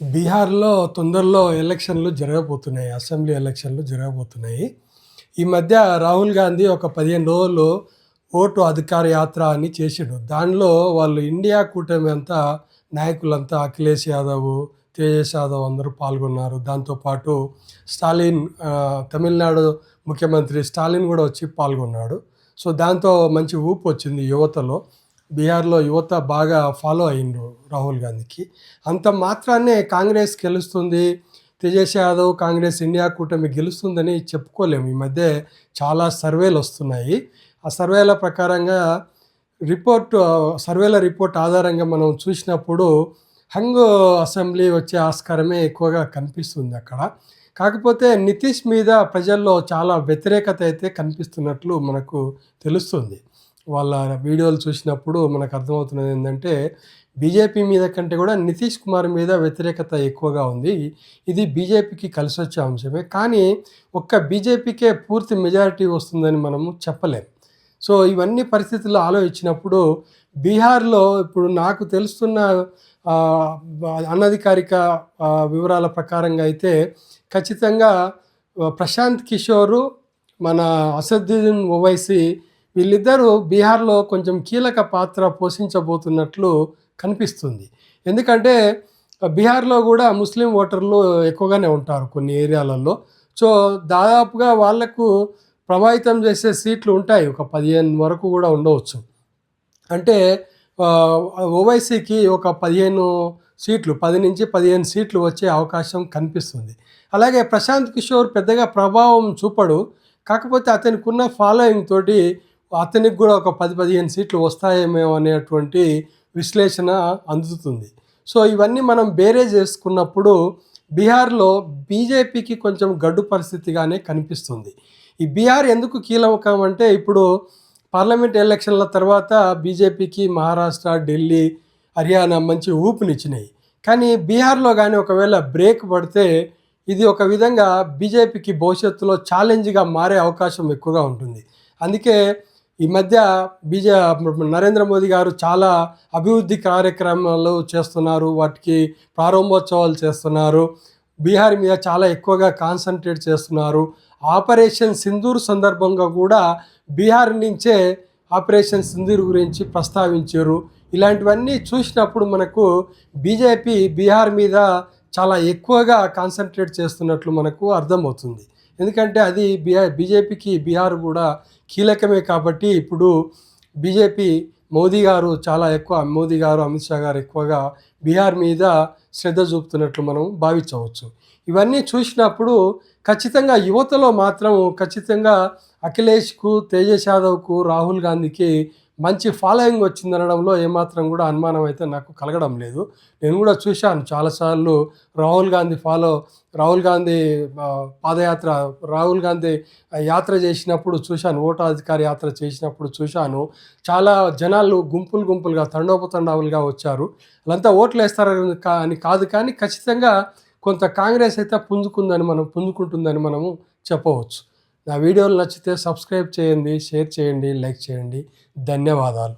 బీహార్లో తొందరలో ఎలక్షన్లు జరగబోతున్నాయి అసెంబ్లీ ఎలక్షన్లు జరగబోతున్నాయి. ఈ మధ్య రాహుల్ గాంధీ ఒక పదిహేను రోజులు ఓటు అధికార యాత్ర అని చేసాడు. దానిలో వాళ్ళు ఇండియా కూటమి అంతా నాయకులంతా అఖిలేష్ యాదవ్ తేజస్ యాదవ్ అందరూ పాల్గొన్నారు. దాంతోపాటు స్టాలిన్ తమిళనాడు ముఖ్యమంత్రి స్టాలిన్ కూడా వచ్చి పాల్గొన్నాడు. సో దాంతో మంచి ఊపు వచ్చింది యువతలో. బీహార్లో యువత బాగా ఫాలో అయిండు రాహుల్ గాంధీకి. అంత మాత్రాన్నే కాంగ్రెస్ గెలుస్తుంది తేజస్ యాదవ్ కాంగ్రెస్ ఇండియా కూటమి గెలుస్తుందని చెప్పుకోలేము. ఈ మధ్య చాలా సర్వేలు వస్తున్నాయి. ఆ సర్వేల ప్రకారంగా రిపోర్ట్ సర్వేల రిపోర్ట్ ఆధారంగా మనం చూసినప్పుడు హంగ్ అసెంబ్లీ వచ్చే ఆస్కారమే ఎక్కువగా కనిపిస్తుంది అక్కడ. కాకపోతే నితీష్ మీద ప్రజల్లో చాలా వ్యతిరేకత అయితే కనిపిస్తున్నట్లు మనకు తెలుస్తుంది. వాళ్ళ వీడియోలు చూసినప్పుడు మనకు అర్థమవుతున్నది ఏంటంటే బీజేపీ మీద కంటే కూడా నితీష్ కుమార్ మీద వ్యతిరేకత ఎక్కువగా ఉంది. ఇది బీజేపీకి కలిసి వచ్చే అంశమే. కానీ ఒక్క బీజేపీకే పూర్తి మెజారిటీ వస్తుందని మనము చెప్పలేము సో ఇవన్నీ పరిస్థితుల్లో ఆలోచించినప్పుడు బీహార్లో ఇప్పుడు నాకు తెలుస్తున్న అనధికారిక వివరాల ప్రకారంగా అయితే ఖచ్చితంగా ప్రశాంత్ కిషోరు మన అసదుద్దీన్ ఓవైసీ వీళ్ళిద్దరూ బీహార్లో కొంచెం కీలక పాత్ర పోషించబోతున్నట్లు కనిపిస్తుంది. ఎందుకంటే బీహార్లో కూడా ముస్లిం ఓటర్లు ఎక్కువగానే ఉంటారు కొన్ని ఏరియాలలో. సో దాదాపుగా వాళ్ళకు ప్రభావితం చేసే సీట్లు ఉంటాయి. ఒక పదిహేను వరకు కూడా ఉండవచ్చు. అంటే ఓవైసీకి ఒక పదిహేను సీట్లు పది నుంచి పదిహేను సీట్లు వచ్చే అవకాశం కనిపిస్తుంది. అలాగే ప్రశాంత్ కిషోర్ పెద్దగా ప్రభావం చూపడు. కాకపోతే అతనికి ఉన్న ఫాలోయింగ్ తోటి అతనికి కూడా ఒక పది పదిహేను సీట్లు వస్తాయేమో అనేటువంటి విశ్లేషణ అందుతుంది. సో ఇవన్నీ మనం బేరే చేసుకున్నప్పుడు బీహార్లో బీజేపీకి కొంచెం గడ్డు పరిస్థితిగానే కనిపిస్తుంది. ఈ బీహార్ ఎందుకు కీలకం అంటే ఇప్పుడు పార్లమెంట్ ఎలక్షన్ల తర్వాత బీజేపీకి మహారాష్ట్ర ఢిల్లీ హర్యానా మంచి ఊపునిచ్చినాయి. కానీ బీహార్లో కానీ ఒకవేళ బ్రేక్ పడితే ఇది ఒక విధంగా బీజేపీకి భవిష్యత్తులో ఛాలెంజ్గా మారే అవకాశం ఎక్కువగా ఉంటుంది. అందుకే ఈ మధ్య బీజే నరేంద్ర మోదీ గారు చాలా అభివృద్ధి కార్యక్రమాలు చేస్తున్నారు వాటికి ప్రారంభోత్సవాలు చేస్తున్నారు. బీహార్ మీద చాలా ఎక్కువగా కాన్సన్ట్రేట్ చేస్తున్నారు. ఆపరేషన్ సింధూర్ సందర్భంగా కూడా బీహార్ నుంచే ఆపరేషన్ సింధూర్ గురించి ప్రస్తావించారు. ఇలాంటివన్నీ చూసినప్పుడు మనకు బీజేపీ బీహార్ మీద చాలా ఎక్కువగా కాన్సన్ట్రేట్ చేస్తున్నట్లు మనకు అర్థమవుతుంది. ఎందుకంటే అది బీహార్ బీజేపీకి బీహార్ కూడా కీలకమే కాబట్టి ఇప్పుడు బీజేపీ మోదీ గారు చాలా ఎక్కువ మోదీ గారు అమిత్ షా గారు ఎక్కువగా బీహార్ మీద శ్రద్ధ చూపుతున్నట్లు మనం భావించవచ్చు. ఇవన్నీ చూసినప్పుడు ఖచ్చితంగా యువతలో మాత్రం ఖచ్చితంగా అఖిలేష్కు తేజస్ యాదవ్కు రాహుల్ గాంధీకి మంచి ఫాలోయింగ్ వచ్చిందనడంలో ఏమాత్రం కూడా అనుమానం అయితే నాకు కలగడం లేదు. నేను కూడా చూశాను చాలాసార్లు రాహుల్ గాంధీ ఫాలో రాహుల్ గాంధీ పాదయాత్ర రాహుల్ గాంధీ యాత్ర చేసినప్పుడు చూశాను ఓటాధికారి యాత్ర చేసినప్పుడు చూశాను. చాలా జనాలు గుంపులు గుంపులుగా తండోపతండావులుగా వచ్చారు. వాళ్ళంతా ఓట్లు వేస్తారని కా- అని కాదు కానీ ఖచ్చితంగా కొంత కాంగ్రెస్ అయితే పుంజుకుందని మనం పుంజుకుంటుందని మనము చెప్పవచ్చు. నా వీడియోలు నచ్చితే సబ్స్క్రైబ్ చేయండి షేర్ చేయండి లైక్ చేయండి. ధన్యవాదాలు.